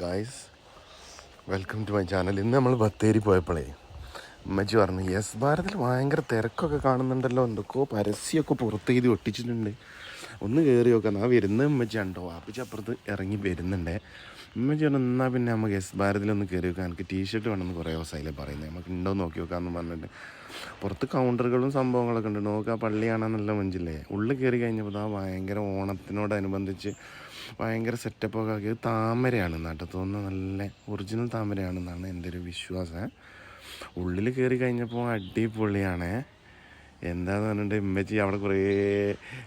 Guys welcome to my channel ഇന്ന് നമ്മൾ ബത്തേരി പോയപ്പോഴേ അമ്മച്ചി പറഞ്ഞു യെസ് ഭാരതിൽ ഭയങ്കര തിരക്കൊക്കെ കാണുന്നുണ്ടല്ലോ. എന്തൊക്കെയോ പരസ്യമൊക്കെ പുറത്ത് എഴുതി ഒട്ടിച്ചിട്ടുണ്ട്. ഒന്ന് കയറി നോക്കാം. ആ വരുന്ന അമ്മച്ചി ഉണ്ടോ അപ്പച്ചി അപ്പുറത്ത് ഇറങ്ങി വരുന്നുണ്ട്. അമ്മച്ചി പറഞ്ഞു എന്നാൽ പിന്നെ നമുക്ക് യെസ് ഭാരതിലൊന്ന് കയറി നോക്കാം. എനിക്ക് ടീഷർട്ട് വേണമെന്ന് കുറേ ദിവസമായില്ലേ പറയുന്നത്. നമുക്ക് ഉണ്ടോ നോക്കി നോക്കാമെന്ന് പറഞ്ഞിട്ട്. പുറത്ത് കൗണ്ടറുകളും സംഭവങ്ങളൊക്കെ ഉണ്ട്. നോക്കുക പള്ളിയാണെന്നുള്ള മഞ്ചില്ലേ ഉള്ളിൽ കയറി കഴിഞ്ഞപ്പോൾ ഭയങ്കര ഓണത്തിനോടനുബന്ധിച്ച് ഭയങ്കര സെറ്റപ്പൊക്കെ ആക്കിയത് താമരയാണ് നാട്ടിൽ തോന്നുന്ന നല്ല ഒറിജിനൽ താമരയാണെന്നാണ് എന്റെ ഒരു വിശ്വാസം. ഉള്ളിൽ കയറി കഴിഞ്ഞപ്പോൾ അടിപൊളിയാണ്. എന്താന്ന് പറഞ്ഞിട്ട് ഉമ്മച്ചി അവിടെ കുറേ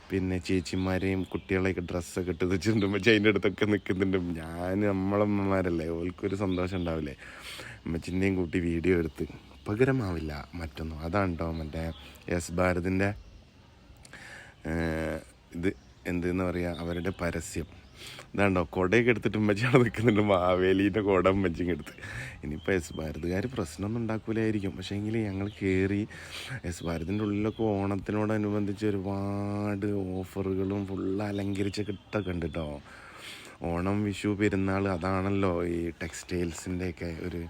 പിന്നെ ചേച്ചിമാരെയും കുട്ടികളെയൊക്കെ ഡ്രസ്സൊക്കെ ഇട്ട് വെച്ചിട്ടുണ്ട്. ഉമ്മച്ചി അതിന്റെ അടുത്തൊക്കെ നിൽക്കുന്നുണ്ട്. ഞാൻ നമ്മളമ്മമാരല്ലേ ഓൾക്കൊരു സന്തോഷം ഉണ്ടാവില്ലേ? ഉമ്മച്ചിന്റെയും കൂട്ടി വീഡിയോ എടുത്ത്. പകരമാവില്ല മറ്റൊന്നും. അതാണ് കേട്ടോ മറ്റേ എസ് ഭാരതിന്റെ എന്തെന്ന് പറയുക അവരുടെ പരസ്യം. ഇതാണ്ടോ കുടയൊക്കെ എടുത്തിട്ട് ഉമ്മച്ചാണ് നിൽക്കുന്നുണ്ട്. മാവേലീന്റെ കുട ഉമ്മച്ചിങ് എടുത്ത്. ഇനിയിപ്പോൾ എസ് ഭാരതുകാർ പ്രശ്നമൊന്നും ഉണ്ടാക്കൂലായിരിക്കും. പക്ഷേ എങ്കിൽ ഞങ്ങൾ കയറി എസ് ഭാരതിന്റെ ഉള്ളിലൊക്കെ ഓണത്തിനോടനുബന്ധിച്ച് ഒരുപാട് ഓഫറുകളും ഫുള്ള് അലങ്കരിച്ച കിട്ടൊക്കെ ഉണ്ട് കേട്ടോ ഓണം വിഷു പെരുന്നാൾ അതാണല്ലോ ഈ ടെക്സ്റ്റൈൽസിന്റെയൊക്കെ ഒരു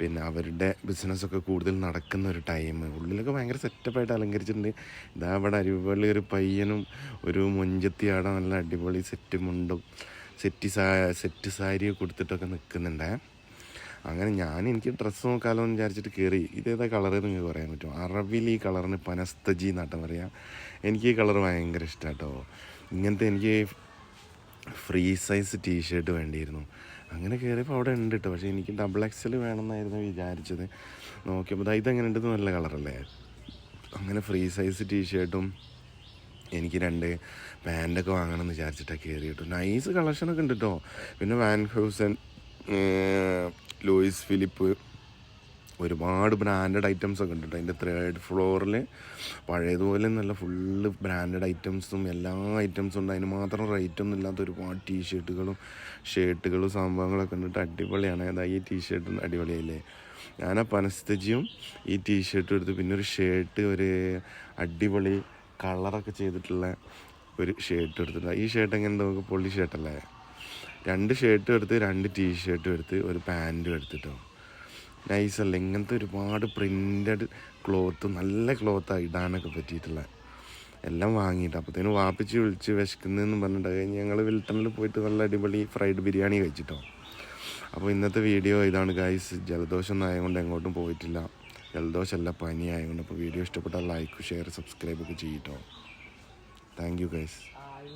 പിന്നെ അവരുടെ ബിസിനസ്സൊക്കെ കൂടുതൽ നടക്കുന്ന ഒരു ടൈം ഉള്ളിലൊക്കെ ഭയങ്കര സെറ്റപ്പായിട്ട് അലങ്കരിച്ചിട്ടുണ്ട്. ഇതാ അവിടെ അടിപൊളി ഒരു പയ്യനും ഒരു മുഞ്ചത്തി ആടെ നല്ല അടിപൊളി സെറ്റ് മുണ്ടും. സെറ്റ് സാ സെറ്റ് സാരിയൊക്കെ കൊടുത്തിട്ടൊക്കെ നിൽക്കുന്നുണ്ടേ അങ്ങനെ ഞാൻ എനിക്ക് ഡ്രസ്സ് നോക്കാമല്ലോ എന്ന് വിചാരിച്ചിട്ട് കയറി ഇതേതാ കളർ നിങ്ങൾക്ക് പറയാൻ പറ്റും അറബിൽ ഈ കളറിന് പനസ്തജി എന്നാട്ടം പറയാം. എനിക്ക് ഈ കളർ ഭയങ്കര ഇഷ്ടമാണ് കേട്ടോ ഇങ്ങനത്തെ എനിക്ക് ഫ്രീ സൈസ് ടീഷർട്ട് വേണ്ടിയിരുന്നു. അങ്ങനെ കയറിയപ്പോൾ അവിടെ ഉണ്ട് കേട്ടോ പക്ഷേ എനിക്ക് ഡബിൾ എക്സൽ വേണമെന്നായിരുന്നു വിചാരിച്ചത്. നോക്കിയപ്പോൾ ഇതെങ്ങനെ ഉണ്ട് ഇത് നല്ല കളറല്ലേ? അങ്ങനെ ഫ്രീ സൈസ് ടീഷർട്ടും എനിക്ക് രണ്ട് പാന്റൊക്കെ വാങ്ങണം എന്ന് വിചാരിച്ചിട്ടാണ് കയറി കേട്ടോ നൈസ് കളക്ഷനൊക്കെ ഉണ്ട് കേട്ടോ പിന്നെ വാൻ ഹൗസൻ ലൂയിസ് ഫിലിപ്പ് ഒരുപാട് ബ്രാൻഡഡ് ഐറ്റംസ് ഒക്കെ ഉണ്ട് അതിന്റെ തേർഡ് ഫ്ലോറിൽ പഴയതുപോലെ നല്ല ഫുള്ള് ബ്രാൻഡഡ് ഐറ്റംസും എല്ലാ ഐറ്റംസും ഉണ്ട്. അതിന് മാത്രം റേറ്റ് ഒന്നും ഇല്ലാത്ത ഒരുപാട് ടീ ഷർട്ടുകളും ഷർട്ടുകളും സംഭവങ്ങളൊക്കെ ഉണ്ടിട്ട് അടിപൊളിയാണ്. അതായത് ഈ ടീ ടീഷർട്ടും അടിപൊളിയല്ലേ? ഞാൻ ആ പനസ്തജിയും ഈ ടീ ഷർട്ടും എടുത്ത് പിന്നെ ഒരു ഷർട്ട് ഒരു അടിപൊളി കളറൊക്കെ ചെയ്തിട്ടുള്ള ഒരു ഷർട്ട് എടുത്തിട്ട് ഈ ഷർട്ട് എങ്ങനെ നമുക്ക് പൊള്ളി ഷർട്ടല്ലേ രണ്ട് ഷർട്ടും എടുത്ത് രണ്ട് ടീ ഷർട്ടും എടുത്ത് ഒരു പാന്റും എടുത്തിട്ടോ? നൈസല്ല ഇങ്ങനത്തെ ഒരുപാട് പ്രിന്റഡ് ക്ലോത്ത് നല്ല ക്ലോത്താണ് ഇടാനൊക്കെ പറ്റിയിട്ടുള്ള. എല്ലാം വാങ്ങിയിട്ട്. അപ്പോഴത്തേനും വാപ്പിച്ച് വിളിച്ച് വിശക്കുന്നതെന്ന് പറഞ്ഞിട്ട് കഴിഞ്ഞ് ഞങ്ങൾ വിൽട്ടണിൽ പോയിട്ട് നല്ല അടിപൊളി ഫ്രൈഡ് ബിരിയാണി കഴിച്ചിട്ടോ. അപ്പോൾ ഇന്നത്തെ വീഡിയോ ഇതാണ് ഗൈസ് ജലദോഷം ആയതുകൊണ്ട് എങ്ങോട്ടും പോയിട്ടില്ല. ജലദോഷമല്ല പനി ആയതുകൊണ്ട്. അപ്പോൾ വീഡിയോ ഇഷ്ടപ്പെട്ടാൽ ലൈക്ക് ഷെയർ സബ്സ്ക്രൈബ് ഒക്കെ ചെയ്യട്ടോ താങ്ക് യു ഗൈസ്